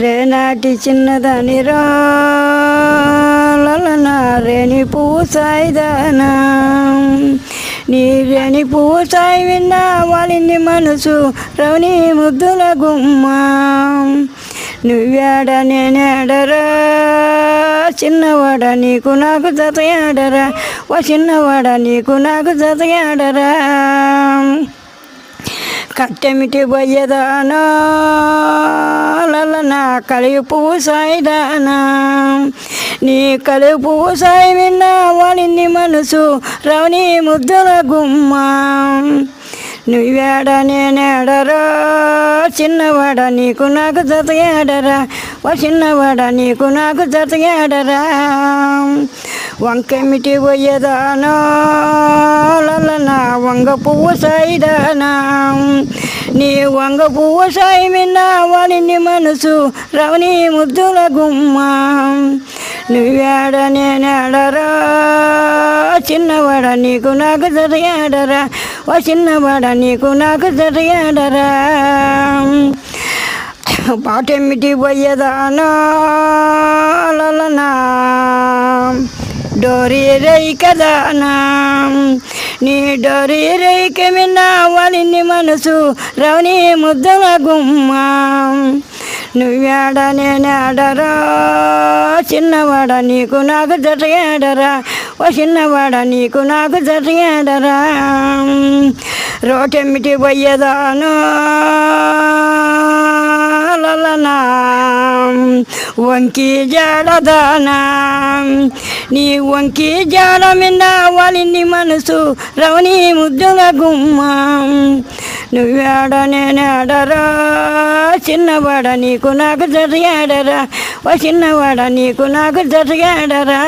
రేనాటి చిన్నదాని రాలనా రేణి పువ్వు సాయిదానా నీ రేణి పువ్వు సాయి విన్నా వాలింది మనసు రవణి ముద్దుల గుమ్మా. నువ్వేడ నేనేడరా చిన్నవాడ నీకు నాకు జతయాడరా ఓ చిన్నవాడ నీకు నాకు జతయాడరా. కట్టెమిటి పోయేదానా లలనా కలిగి పువ్వు సాయిదానా. నీ కలిగి సాయి విన్నా వాలింది మనసు రవణి ముద్దుల గుమ్మ. నువ్వేడ నేనేడరా చిన్నవాడ నీకు నాకు జతగాడరా ఓ చిన్నవాడ నీకు నాకు జతగాడరా వంకెమిటి పోయేదానా లలనా వంగ పువ్వు సాయిదానా. నీ వంగ పువ్వు సాయి విన్నా మనసు రవణి ముద్దుల గుమ్మ. నువ్వేడ నేనేడరా? చిన్నవాడ నీకు నాకు జరిగాడరా ఓ చిన్నవాడ నీకు నాకు జరిగాడరా పాటెమ్మిటి పోయేదానా? లలనా? డోరీ రై కదానా? నీ డోరి రైక విన్నా మనసు రవణి ముద్దల గుమ్మా. నువ్వేడ నేనేడరా? చిన్నవాడ నీకు నాకు జరిగాడరా ఓ చిన్నవాడ నీకు నాకు జరిగాడరా రోటెమ్మిటి పోయేదానో? వంకి జాడదానా నీ వంకి జాడ మీద వాలిని మనసు రవణి ముద్దుల గుమ్మ. నువ్వేడ నేనేడరా? చిన్నవాడ నీకు నాకు జరిగాడరా? ఓ చిన్నవాడ నీకు నాకు జరిగాడరా?